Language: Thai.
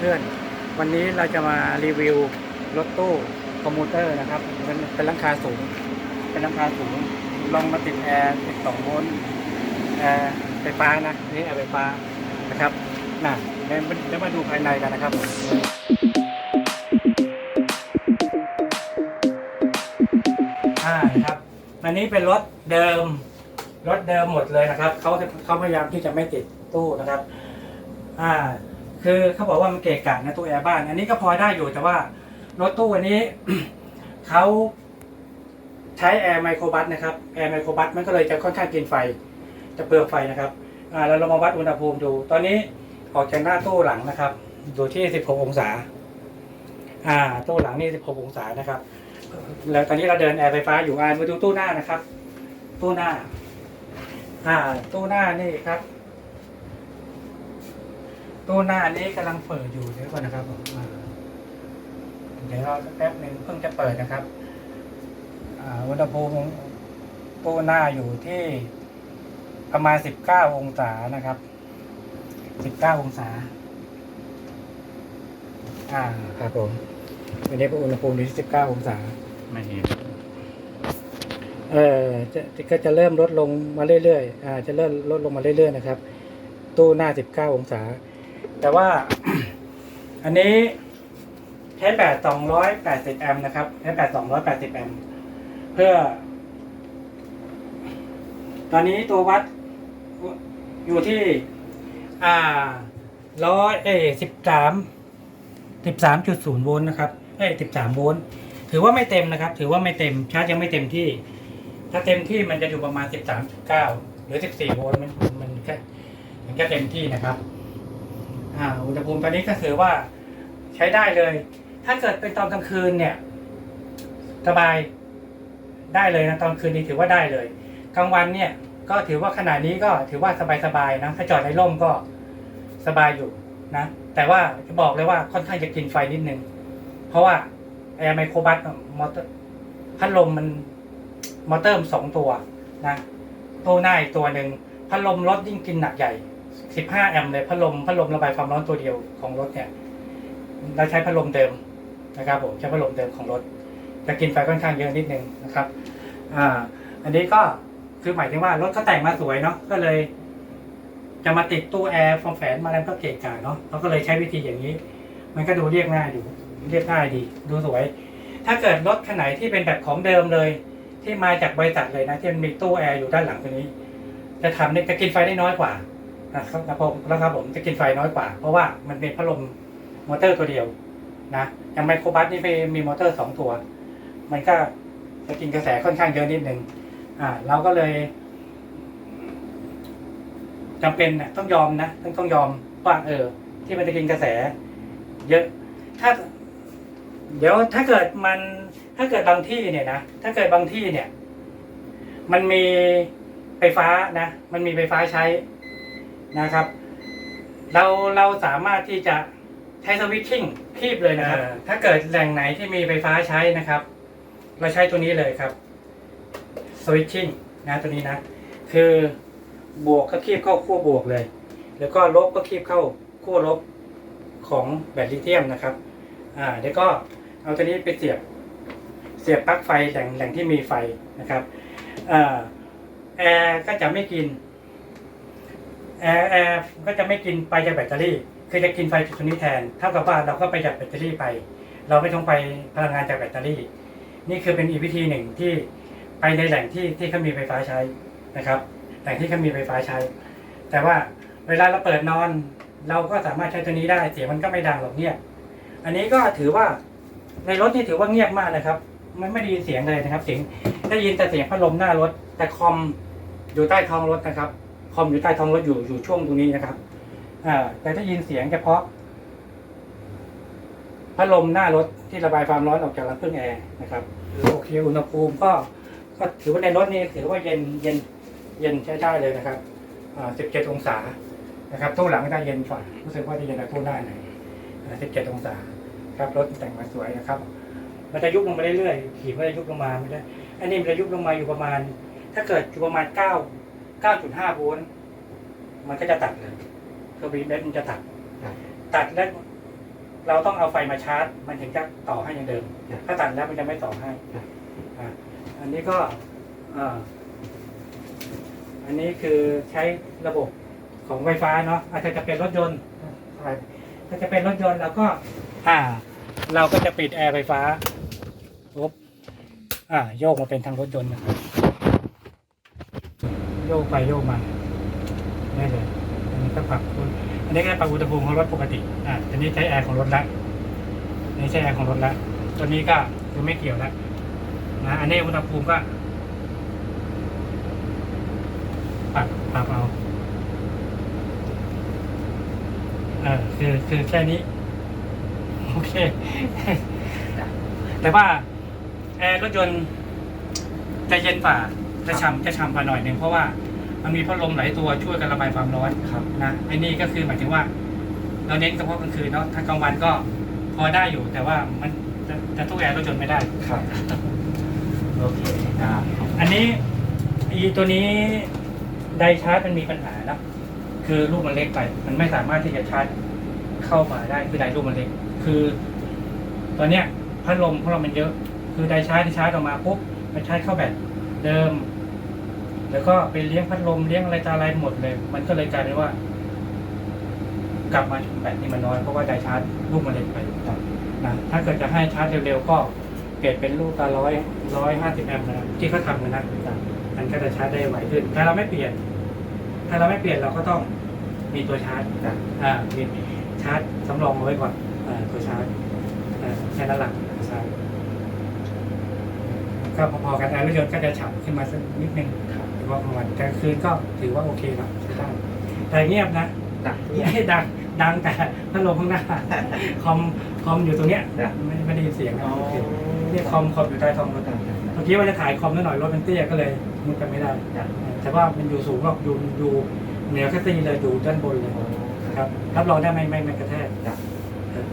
เพื่อนวันนี้เราจะมารีวิวรถตู้คอมมูเตอร์นะครับ เป็นเป็นลังคาสูง เป็นลังคาสูง ลองมาติดแอร์12โวลต์แอร์ไฟฟ้านะนี่แอร์ไฟฟ้านะครับน่ะเดี๋ยวมาเรามาดูภายในกันนะครับอ่านะครับ อันนี้เป็นรถเดิม รถเดิมหมดเลยนะครับเขาเขาพยายามที่จะไม่ติดตู้นะครับ อ่า คือเขาบอกว่ามันเกะกะนะตู้แอร์บ้าน อันนี้ก็พอได้อยู่แต่ว่ารถตู้อันนี้ เขาใช้แอร์ไมโครบัสนะครับแอร์ไมโครบัสมันก็เลยจะค่อนข้างกินไฟ จะเปลืองไฟนะครับอ่าแล้วเรามาวัดอุณหภูมิดู ตอนนี้ออกจากหน้าตู้หลังนะครับอยู่ที่ 16 องศา อ่า ตู้หลังนี่ 16 องศานะครับ แล้วตอนนี้เราเดินแอร์ไฟฟ้าอยู่อ่ามาดูตู้หน้านะครับ ตู้หน้า อ่า ตู้หน้านี่ครับ ตู้หน้านี้กำลังเปิดอยู่เดี๋ยวก่อนนะครับผมอ่าเดี๋ยวรอสักแป๊บหนึ่งเพิ่งจะเปิดนะครับอ่าอุณหภูมิตู้หน้าอยู่ที่ประมาณสิบเก้าองศานะครับสิบเก้าองศา อ่า ครับผมวันนี้อุณหภูมิอยู่ที่สิบเก้าองศา ไม่เห็น เออจะก็จะเริ่มลดลงมาเรื่อยๆ อ่า จะเริ่มลดลงมาเรื่อยๆ นะครับ ตู้หน้า 19 องศา แต่ว่า อันนี้ใช้แบต280 แอมป์นะครับใช้แบต280 แอมป์เพื่อ ตอนนี้ตัววัดอยู่ที่ อ่าร้อยเอสิบสามสิบสามจุดศูนย์โวลต์นะครับเอ้สิบสามโวลต์ถือว่าไม่เต็มนะครับ ถือว่าไม่เต็มชาร์จยังไม่เต็มที่ ถ้าเต็มที่มันจะอยู่ประมาณ13.9หรือ14โวลต์มันมันแค่มันแค่เต็มที่นะครับ อ่าอุณหภูมิตอนนี้ก็คือว่าใช้ได้เลย ถ้าเกิดเป็นตอนกลางคืนเนี่ยสบายได้เลยนะตอนคืนนี้ถือว่าได้เลย กลางวันเนี่ยก็ถือว่าขนาดนี้ก็ถือว่าสบายๆนะถ้าจอดในร่มก็สบายอยู่นะ แต่ว่าจะบอกเลยว่าค่อนข้างจะกินไฟนิดนึง เพราะว่าแอร์ไมโครบัสมอเตอร์พัดลมมันมอเตอร์สองตัวนะตู้หน้าอีกตัวหนึ่งพัดลมรถยิ่งกินหนักใหญ่ 15 แอมป์เลยพัดลมพัดลมระบายความร้อนตัวเดียวของรถเนี่ยเราใช้พัดลมเดิมนะครับผมใช้พัดลมเดิมของรถจะกินไฟค่อนข้างเยอะนิดนึงนะครับอ่าอันนี้ก็คือหมายถึงว่ารถเขาแต่งมาสวยเนาะก็เลย จะมาติดตู้แอร์ฟองแฝนมาแล้วก็เกะกะเนาะเขาก็เลยใช้วิธีอย่างนี้ มันก็ดูเรียกง่ายอยู่เรียกง่ายดีดูสวย ถ้าเกิดรถคันไหนที่เป็นแบบของเดิมเลย ที่มาจากบริษัทเลยนะที่มันมีตู้แอร์อยู่ด้านหลังตัวนี้ จะทำเนี่ยจะกินไฟได้น้อยกว่า นะครับผมแล้วครับผมจะกินไฟน้อยกว่า เพราะว่ามันเป็นพัดลมมอเตอร์ตัวเดียวนะอย่างไมโครบัสนี่มีมีมอเตอร์สองตัว มันก็จะกินกระแสค่อนข้างเยอะนิดนึงอ่า เราก็เลยจำเป็นนะต้องยอมนะต้องต้องยอมว่าเออ ที่มันจะกินกระแส เยอะ ถ้า เดี๋ยวถ้าเกิดมัน ถ้าเกิดบางที่เนี่ยนะถ้าเกิดบางที่เนี่ย มันมีไฟฟ้านะมันมีไฟฟ้าใช้ นะครับ เราเราสามารถที่จะใช้สวิตชิ่งคีบเลยนะครับ ถ้าเกิดแหล่งไหนที่มีไฟฟ้าใช้นะครับ เราใช้ตัวนี้เลยครับสวิตชิ่งนะตัวนี้นะ คือบวกก็คีบเข้าขั้วบวกเลย แล้วก็ลบก็คีบเข้าขั้วลบของแบตลิเธียมนะครับ อ่าเดี๋ยวก็เอาตัวนี้ไปเสียบ เสียบปลั๊กไฟแหล่งแหล่งที่มีไฟนะครับเอ่อแอร์ก็จะไม่กิน แอร์แอร์ก็จะไม่กินไปจากแบตเตอรี่ คือจะกินไฟจากตัวนี้แทน เท่ากับว่าเราก็ประหยัดแบตเตอรี่ไป เราไม่ต้องไปพลังงานจากแบตเตอรี่ นี่คือเป็นอีกวิธีหนึ่งที่ไปในแหล่งที่ที่เขามีไฟฟ้าใช้นะครับ แหล่งที่เขามีไฟฟ้าใช้ แต่ว่าเวลาเราเปิดนอน เราก็สามารถใช้ตัวนี้ได้ เสียงมันก็ไม่ดังหรอกเนี่ย อันนี้ก็ถือว่าในรถนี่ถือว่าเงียบมากนะครับไม่ไม่ได้ยินเสียงเลยนะครับ เสียงได้ยินแต่เสียงพัดลมหน้ารถ แต่คอมอยู่ใต้ท้องรถนะครับ อมอยู่ใต้ท้องรถอยู่อยู่ช่วงตรงนี้นะครับอแต่ได้ยินเสียงเฉพาะพัดลมหน้ารถที่ระบายความร้อนออกจากลำเครื่องแอร์นะครับโอเคอุณหภูมิก็ก็ถือว่าในรถนี่ถือว่าเย็นเย็นเย็นใช้ได้เลยนะครับอ่า17องศานะครับตู้หลังได้เย็นกว่ารู้สึกว่าจะเย็นกว่าตู้หน้าหน่อยอ่า17องศาครับรถแต่งมาสวยนะครับ มันจะยุบลงมาเรื่อยๆขีดมันจะยุบลงมาไม่ได้อันนี้มันจะยุบลงมาอยู่ประมาณ ถ้าเกิดอยู่ประมาณ9 9.5โวลต์มันก็จะตัดเลยเคอร์บีเบสมันจะตัด ตัดแล้วเราต้องเอาไฟมาชาร์จ มันถึงจะต่อให้อย่างเดิม ถ้าตัดแล้วมันจะไม่ต่อให้อะอันนี้ก็อ่าอันนี้คือใช้ระบบของไฟฟ้าเนาะอาจจะจะเป็นรถยนต์ถ้าจะเป็นรถยนต์เราก็ อ่า เราก็จะปิดแอร์ไฟฟ้าปุ๊บอ่า โยกมาเป็นทางรถยนต์นะครับ โยกไปโยกมาได้เลยอันนี้ก็ปรับอันนี้ก็ปรับอุณหภูมิของรถปกติ อ่าอันนี้ใช้แอร์ของรถละอันนี้ใช้แอร์ของรถละตัวนี้ก็คือไม่เกี่ยวแล้วนะอันนี้อุณหภูมิก็ปรับปรับเอาเออคือคือแค่นี้ โอเค แต่ว่าแอร์รถยนต์จะเย็นฝ่า จะฉ่ำจะฉ่ำกว่าหน่อยหนึ่งเพราะว่ามันมีพัดลมหลายตัวช่วยกันระบายความร้อนครับนะไอ้นี่ก็คือหมายถึงว่าเราเน้นเฉพาะกลางคืนเนาะถ้ากลางวันก็พอได้อยู่แต่ว่ามันจะจะตู้แอร์รถยนต์ไม่ได้ครับโอเคได้อันนี้อีตัวนี้ไดชาร์จมันมีปัญหานะคือลูกมันเล็กไป มันไม่สามารถที่จะชาร์จเข้ามาได้คือไดลูกมันเล็ก คือตัวเนี้ยพัดลมพัดลมมันเยอะ คือไดชาร์จที่ชาร์จออกมาปุ๊บมันชาร์จเข้าแบตเดิม แล้วก็ไปเลี้ยงพัดลมเลี้ยงอะไรตาอะไรหมดเลย มันก็เลยกลายเป็นว่า กลับมาแบตนี่มันน้อยเพราะว่าได้ชาร์จลูกมันเล็กไปนะถ้าเกิดจะให้ชาร์จเร็วๆก็เปลี่ยนเป็นลูกตาร้อยร้อยห้าสิบแอมป์นะที่เขาทำกันนะมันก็จะชาร์จได้ไวขึ้นถ้าเราไม่เปลี่ยน ถ้าเราไม่เปลี่ยนเราก็ต้องมีตัวชาร์จจ้ะอ่ามีชาร์จสำรองเอาไว้ก่อนอ่าตัวชาร์จแค่นั้นหลักชาร์จก็พอๆกันแอร์รถยนต์ก็จะฉ่ำขึ้นมาสักนิดนึงถือ ว่ากลางวันกลางคืนก็ถือว่าโอเคแล้วใช้ได้แต่เงียบนะจ้ะไม่ได้ดังดังแต่พัดลมข้างหน้าคอมคอมอยู่ตรงเนี้ยจ้ะไม่ไม่ได้ยินเสียงนะอ๋อโอเคเนี่ยคอมคอมอยู่ใต้ท้องรถจ้ะเมื่อกี้ว่าจะถ่ายคอมนิดหน่อยรถมันเตี้ยก็เลยมุดกันไม่ได้จ้ะแต่ว่ามันอยู่สูงหรอกอยู่อยู่เหนือแคสซี่เลยอยู่ด้านบนเลยนะครับรับรองได้ไม่ไม่ไม่กระแทกจ้ะเออ